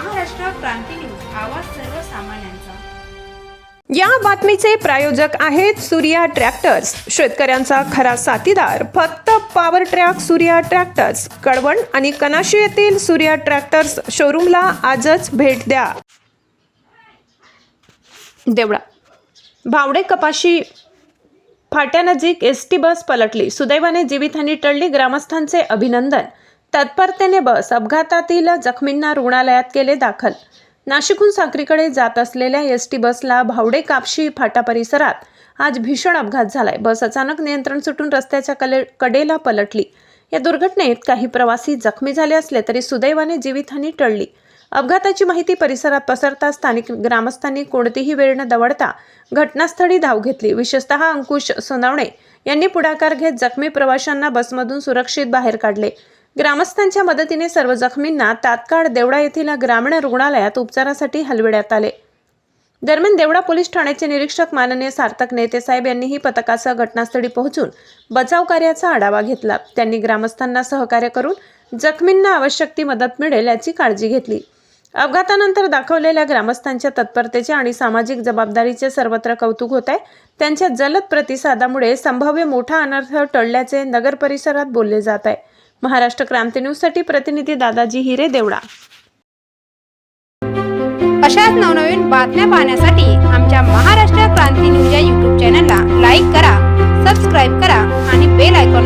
क्रांती news आवाज सर्वसामान्यांचा. या बातमीचे प्रायोजक आहेत सूर्या ट्रॅक्टर्स. शेतकऱ्यांचा खरा साथीदार फक्त power track Surya tractors. Kalwan आणि कनाशी येथील सूर्या ट्रॅक्टर्स शोरूमला आजच भेट द्या. देवळा. भावडे कपाशी. फाट्यानजीक एस टी बस पलटली. सुदैवाने जीवितहानी टळली ग्रामस्थांचे अभिनंदन. तत्परतेने बस अपघातातील जखमींना रुग्णालयात केले दाखल. नाशिकहून साक्रीकडे जात असलेल्या एस टी बसला भावडे कापशी फाटा परिसरात. आज भीषण अपघात झालाय. बस अचानक नियंत्रण सुटून रस्त्याच्या कले कडेला पलटली. या दुर्घटनेत काही प्रवासी जखमी झाले असले तरी सुदैवाने जीवितहानी टळली. अपघाताची माहिती परिसरात पसरता स्थानिक ग्रामस्थांनी कोणतीही वेळ न दवडता घटनास्थळी धाव घेतली. विशेषतः अंकुश सोनावणे यांनी पुढाकार घेत जखमी प्रवाशांना बसमधून सुरक्षित बाहेर काढले. ग्रामस्थांच्या मदतीने सर्व जखमींना तात्काळ देवडा येथील ग्रामीण रुग्णालयात उपचारासाठी हलविण्यात आले. दरम्यान देवडा पोलीस ठाण्याचे निरीक्षक माननीय सार्थक नेतेसाहेब यांनीही पथकासह घटनास्थळी पोहोचून बचाव कार्याचा आढावा घेतला. त्यांनी ग्रामस्थांना सहकार्य करून जखमींना आवश्यक ती मदत मिळेल याची काळजी घेतली. अपघातानंतर दाखवलेल्या ग्रामस्थांच्या तत्परतेचे आणि सामाजिक जबाबदारीचे सर्वत्र कौतुक होत आहे. त्यांच्या जलद प्रतिसादामुळे संभाव्य मोठा अनर्थ टळल्याचे नगर परिसरात बोलले जात आहे. महाराष्ट्र क्रांती न्यूजसाठी प्रतिनिधी दादाजी हिरे देवडा. अशाच नवनवीन बातम्या पाहण्यासाठी आमच्या महाराष्ट्र क्रांती न्यूज या यूट्यूब चॅनलला लाईक करा सबस्क्राईब करा.